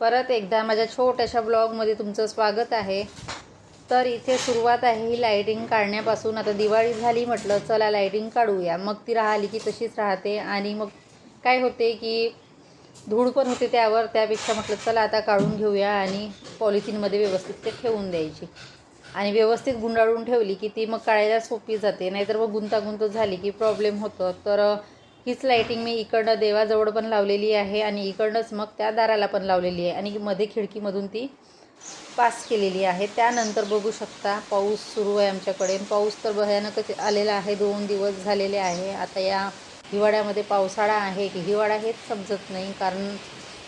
परत एकदा माझ्या छोट्याशा ब्लॉगमध्ये तुमचं स्वागत आहे. तर इथे सुरुवात आहे ही लाईटिंग काढण्यापासून. आता दिवाळी झाली म्हटलं चला लाईटिंग काढूया. मग ती राहिली की तशीच राहते. आणि मग काय होते की धूळ पण होते त्यावर. त्यापेक्षा म्हटलं चला आता काढून घेऊया आणि पॉलिथिनमध्ये व्यवस्थित ते ठेवून द्यायची. आणि व्यवस्थित गुंडाळून ठेवली की ती मग काढायला सोपी जाते. नाहीतर मग गुंतागुंत झाली की प्रॉब्लेम होतं. तर हीच लाईटिंग मी इकडनं देवाजवळ पण लावलेली आहे आणि इकडनंच मग त्या दाराला पण लावलेली आहे. आणि मध्ये खिडकीमधून ती पास केलेली आहे. त्यानंतर बघू शकता पाऊस सुरू आहे आमच्याकडे. पाऊस तर भयानकच आलेला आहे. दोन दिवस झालेले आहे. आता या हिवाळ्यामध्ये पावसाळा आहे की हिवाळा हेच समजत नाही. कारण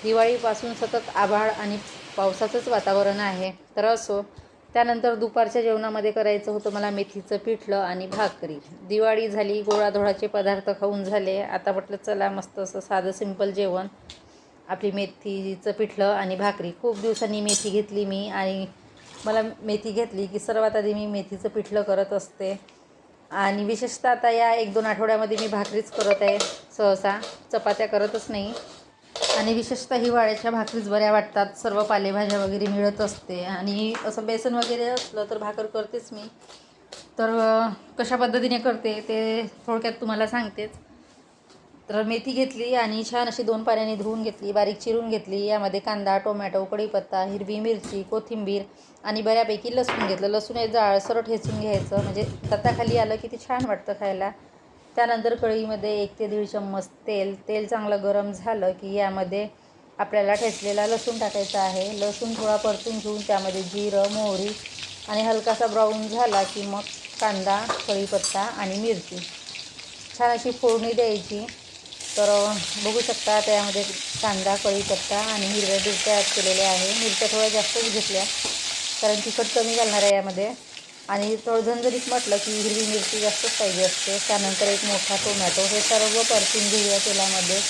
दिवाळीपासून सतत आभाळ आणि पावसाचंच वातावरण आहे. तर असो त्यानंतर दुपारच्या जेवणामध्ये करायचं होतं मला मेथीचं पिठलं आणि भाकरी. दिवाळी झाली गोळाधोळाचे पदार्थ खाऊन झाले. आता म्हटलं चला मस्त असं साधं सिंपल जेवण. आपली मेथीचं पिठलं आणि भाकरी. खूप दिवसांनी मेथी घेतली मी आणि मला मेथी घेतली की सर्वात आधी मी मेथीचं पिठलं करत असते. आणि विशेषतः आता या एक दोन आठवड्यामध्ये मी भाकरीच करत आहे सहसा. चपात्या करतच नाही. आणि विशेषतः हिवाळ्याच्या भाकरीच बऱ्या वाटतात. सर्व पालेभाज्या वगैरे मिळत असते. आणि असं बेसन वगैरे असलं तर भाकर करतेच मी. तर कशा पद्धतीने करते ते थोडक्यात तुम्हाला सांगतेच. तर मेथी घेतली आणि छान अशी दोन पाण्याने धुवून घेतली बारीक चिरून घेतली. यामध्ये कांदा टोमॅटो कढीपत्ता हिरवी मिरची कोथिंबीर आणि बऱ्यापैकी लसूण घेतलं. लसूण हे जाळसर ठेचून घ्यायचं. म्हणजे तत्ताखाली आलं की ते छान वाटतं खायला. त्यानंतर कढईमध्ये एक ते दीड चम्मच तेल तेल चांगलं गरम झालं की यामध्ये आपल्याला ठेचलेला लसूण टाकायचा आहे. लसूण थोडा परतून घेऊन त्यामध्ये जिरं मोहरी आणि हलकासा ब्राऊन झाला की मग कांदा कढीपत्ता आणि मिरची. छान अशी फोडणी द्यायची. तर बघू शकता त्यामध्ये कांदा कढीपत्ता आणि हिरव्या मिरच्या ॲड केलेल्या आहे. मिरच्या थोड्या जास्तच घेतल्या कारण तिखट कमी घालणार आहे यामध्ये. आणि थोडं झणझणीत म्हटलं की हिरवी मिरची जास्तच पाहिजे असते त्यानंतर एक मोठा टोमॅटो हे सर्व परतून घेऊया तेलामध्ये.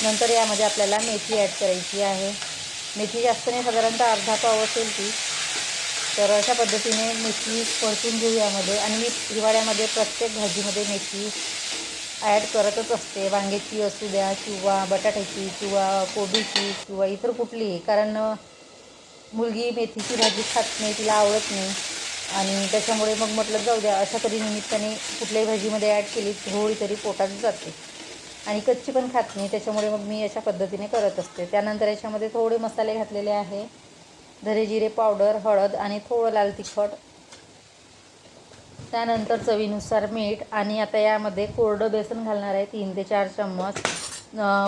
नंतर यामध्ये आपल्याला मेथी ॲड करायची आहे. मेथी जास्त नाही साधारणतः अर्धा पाव असेल ती. तर अशा पद्धतीने मेथी परतून घेऊ यामध्ये. आणि मी हिवाळ्यामध्ये प्रत्येक भाजीमध्ये मेथी ॲड करतच असते. वांग्याची असू द्या किंवा बटाट्याची किंवा कोबीची किंवा इतर कुठलीही. कारण मुलगी मेथीची भाजी खात नाही तिला आवडत नाही. आणि त्याच्यामुळे मग म्हटलं जाऊ द्या अशा तरी निमित्ताने कुठल्याही भाजीमध्ये ॲड केली होळी तरी पोटात जाते. आणि कच्ची पण खात नाही त्याच्यामुळे मग मी अशा पद्धतीने करत असते. त्यानंतर याच्यामध्ये थोडे मसाले घातलेले आहे. धरे जिरे पावडर हळद आणि थोडं लाल तिखट. त्यानंतर चवीनुसार मीठ आणि आता यामध्ये कोरडं बेसन घालणार आहे तीन ते चार चम्मच.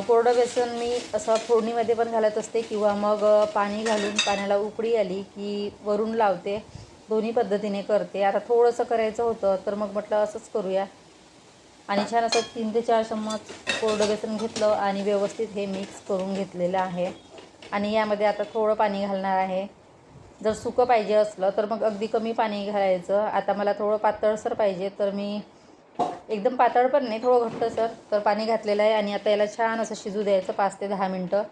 कोरडं बेसन मी असं फोडणीमध्ये पण घालत असते किंवा मग पाणी घालून पाण्याला उकळी आली की वरून लावते. दोन्ही पद्धतीने करते. आता थोडंसं करायचं होतं तर मग म्हटलं असंच करूया. आणि छान असं तीन ते चार चम्मच कोरडं बेसन घेतलं आणि व्यवस्थित हे मिक्स करून घेतलेलं आहे. आणि यामध्ये आता थोडं पाणी घालणार आहे. जर सुकं पाहिजे असलं तर मग अगदी कमी पाणी घालायचं. आता मला थोडं पातळसर पाहिजे तर मी एकदम पातळ पण नाही थोडं घट्टसर तर पाणी घातलेलं आहे. आणि आता याला छान असं शिजू द्यायचं पाच ते दहा मिनटं.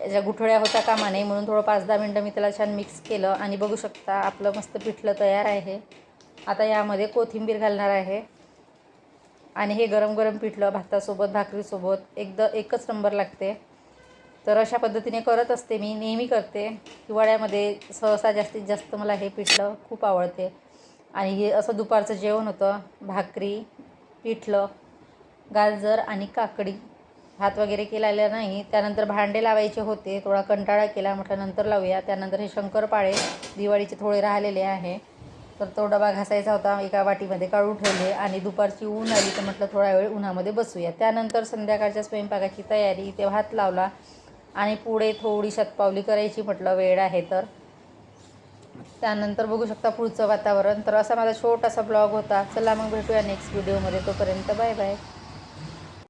याच्या गुठळ्या होता कामा नये म्हणून थोडं पाच दहा मिनटं मी त्याला छान मिक्स केलं आणि बघू शकता आपलं मस्त पिठलं तयार आहे. आता यामध्ये कोथिंबीर घालणार आहे. आणि हे गरम गरम पिठलं भातासोबत भाकरीसोबत एकदम एकच नंबर लागते. तर अशा पद्धतीने करत असते मी नेहमी करते. हिवाळ्यामध्ये सहसा जास्तीत जास्त मला हे पिठलं खूप आवडते. आणि हे असं दुपारचं जेवण होतं भाकरी पिठलं गाजर आणि काकडी. हात वगैरे केलेला नाही. त्यानंतर भांडे लावायचे होते. थोडा कंटाळा केला. म्हटलं नंतर लावूया. त्यानंतर हे शंकरपाळे दिवाळीचे थोडे राहिलेले आहे. तर तो डबा घासायचा होता. एका वाटीमध्ये काढून ठेवले आणि दुपारची ऊन आली तर म्हटलं थोडा वेळ उन्हामध्ये बसूया. त्यानंतर संध्याकाळच्या स्वयंपाकाची तयारी. इथे भात लावला आणि पुढे थोडी शतपावली करायची म्हटलं. वेळ आहे तर. त्यानंतर बघू शकता पुढचं वातावरण. तर असा माझा छोटासा ब्लॉग होता. चला मग भेटूया नेक्स्ट व्हिडिओमध्ये. तोपर्यंत बाय बाय.